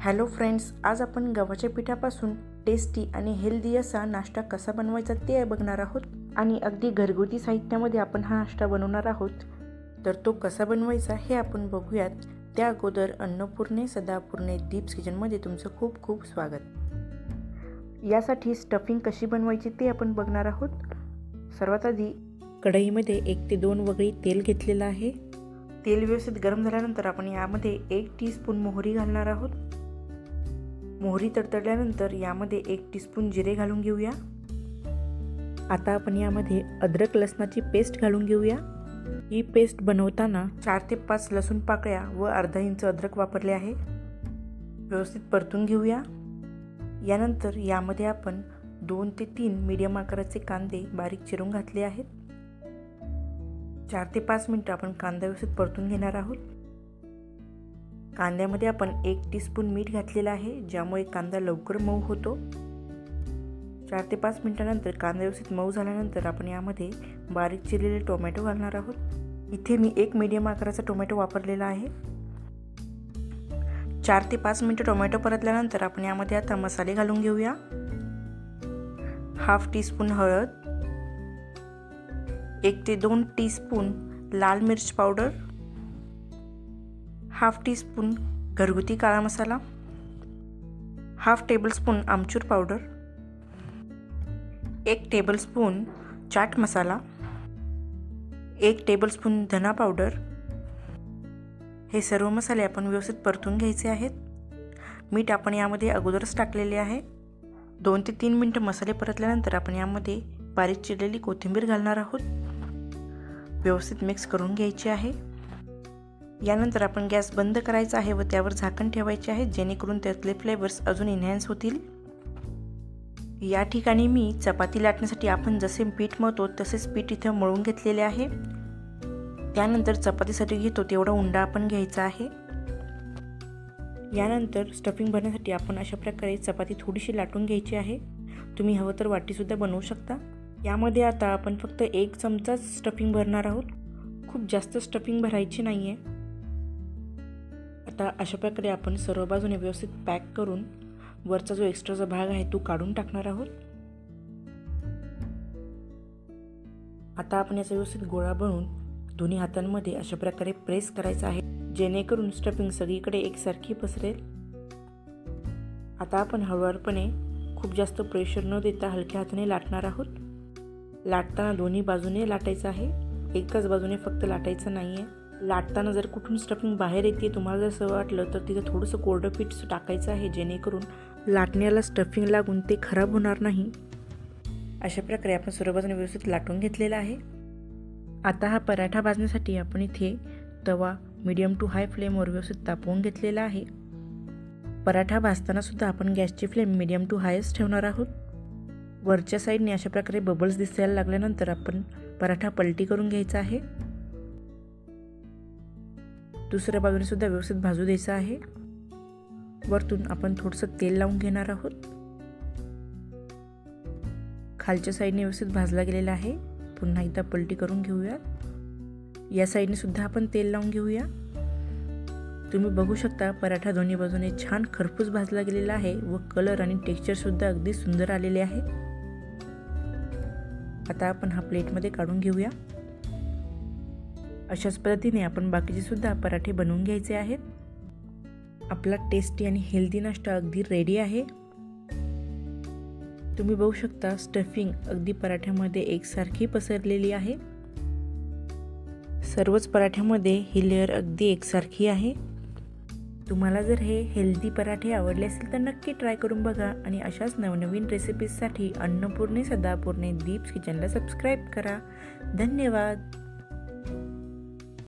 Hello friends आज आपण गव्हाच्या पिठापासून टेस्टी आणि हेल्दी असा नाश्ता कसा बनवायचा ते बघणार आहोत. आणि अगदी घरगुती साहित्यामध्ये आपण हा नाश्ता बनवणार आहोत. तर तो कसा बनवायचा हे आपण बघूयात. त्या अगोदर अन्नपूर्णे सदापूर्णे डीप्स किचनमध्ये तुमचं खूप खूप स्वागत. यासाठी स्टफिंग कशी बनवायची ते आपण बघणार आहोत. सर्वात आधी कढईमध्ये एक ते दोन वगळी तेल घेतलेलं आहे. तेल व्यवस्थित गरम झाल्यानंतर आपण यामध्ये एक टीस्पून मोहरी घालणार आहोत. मोहरी तडतडल्यानंतर यामध्ये एक टीस्पून जिरे घालून घेऊया. आता आपण यामध्ये अद्रक लसणाची पेस्ट घालून घेऊया. ही पेस्ट बनवताना चार ते पाच लसूण पाकळ्या व अर्धा इंच अद्रक वापरले आहे. व्यवस्थित परतून घेऊया. यानंतर यामध्ये आपण दोन ते तीन मीडियम आकाराचे कांदे बारीक चिरून घातले आहेत. चार ते पाच मिनटं आपण कांदा व्यवस्थित परतून घेणार आहोत. कांद्यामध्ये आपण एक टीस्पून मीठ घातलेलं आहे ज्यामुळे कांदा लवकर मऊ होतो. चार ते पाच मिनटानंतर कांदा व्यवस्थित मऊ झाल्यानंतर आपण यामध्ये बारीक चिरलेले टोमॅटो घालणार आहोत. इथे मी एक मीडियम आकाराचा टोमॅटो वापरलेला आहे. चार ते पाच मिनटं टोमॅटो परतल्यानंतर आपण यामध्ये आता मसाले घालून घेऊया. हाफ टीस्पून हळद. एक ते दोन टीस्पून लाल मिर्च पावडर. हाफ टीस्पून घरगुती काळा मसाला हाफ टेबलस्पून आमचूर पावडर एक टेबलस्पून चाट मसाला एक टेबलस्पून धना पावडर. हे सर्व मसाले आपण व्यवस्थित परतून घ्यायचे आहेत. मीठ आपण यामध्ये अगोदरच टाकलेले आहे. दोन ते तीन मिनटं मसाले परतल्यानंतर आपण यामध्ये बारीक चिरलेली कोथिंबीर घालणार आहोत. व्यवस्थित मिक्स करून घ्यायची आहे. यानंतर आपण गॅस बंद करायचा आहे व त्यावर झाकण ठेवायचे आहे जेणेकरून त्यातले फ्लेवर्स अजून इन्हॅन्स होतील. या ठिकाणी मी चपाती लाटण्यासाठी आपण जसे पीठ मळतो तसेच पीठ इथं मळून घेतलेले आहे. त्यानंतर चपातीसाठी घेतो तेवढा उंडा आपण घ्यायचा आहे. यानंतर स्टफिंग भरण्यासाठी आपण अशा प्रकारे चपाती थोडीशी लाटून घ्यायची आहे. तुम्ही हवं तर वाटीसुद्धा बनवू शकता. यामध्ये आता आपण फक्त एक चमचाच स्टफिंग भरणार आहोत. खूप जास्त स्टफिंग भरायची नाही आहे आता अशा प्रकारे आपण सर्व बाजूने व्यवस्थित पॅक करून वरचा जो एक्स्ट्राचा भाग आहे तो काढून टाकणार आहोत. आता आपण याचा व्यवस्थित गोळा बनवून दोन्ही हातांमध्ये अशा प्रकारे प्रेस करायचा आहे जेणेकरून स्टफिंग सगळीकडे एकसारखी पसरेल. आता आपण हळूवारपणे खूप जास्त प्रेशर न देता हलक्या हाताने लाटणार आहोत. लाटताना दोन्ही बाजूने लाटायचं आहे. एकाच बाजूने फक्त लाटायचं नाही आहे लाटताना जर कुठून स्टफिंग बाहेर येते तुम्हाला जर असं वाटलं तर तिथं थोडंसं कोरडं पीठ टाकायचं आहे जेणेकरून लाटण्याला स्टफिंग लागून ते खराब होणार नाही. अशा प्रकारे आपण सर्व व्यवस्थित लाटून घेतलेला आहे. आता हा पराठा भाजण्यासाठी आपण इथे तवा मीडियम टू हाय फ्लेमवर व्यवस्थित तापवून घेतलेला आहे. पराठा भाजताना सुद्धा आपण गॅसची फ्लेम मीडियम टू हायच ठेवणार आहोत. वरच्या साईडने अशा प्रकारे बबल्स दिसायला लागल्यानंतर आपण पराठा पलटी करून घ्यायचा आहे. दुसऱ्या बाजूने सुद्धा व्यवस्थित भाजू द्यायचं आहे. वरतून आपण थोडंसं तेल लावून घेणार आहोत. खालच्या साईडने व्यवस्थित भाजला गेलेला आहे. पुन्हा एकदा पलटी करून घेऊया. या साईडने सुद्धा आपण तेल लावून घेऊया. तुम्ही बघू शकता पराठा दोन्ही बाजूने छान खरपूस भाजला गेलेला आहे व कलर आणि टेक्स्चरसुद्धा अगदी सुंदर आलेले आहे. आता आपण हा प्लेटमध्ये काढून घेऊया. अशाच पद्धतीने आपण बाकीचे सुद्धा पराठे बनवून घ्यायचे आहेत. आपला टेस्टी आणि हेल्दी नाश्ता अगदी रेडी आहे. तुम्ही बघू शकता स्टफिंग अगदी पराठ्यामध्ये एकसारखी पसरलेली आहे. सर्वच पराठ्यामध्ये ही लेअर अगदी एकसारखी आहे. तुम्हाला जर हे हेल्दी पराठे आवडले असेल तर नक्की ट्राय करून बघा आणि अशाच नवनवीन रेसिपीजसाठी अन्नपूर्णे सदापूर्णे दीप्स किचनला सबस्क्राईब करा. धन्यवाद!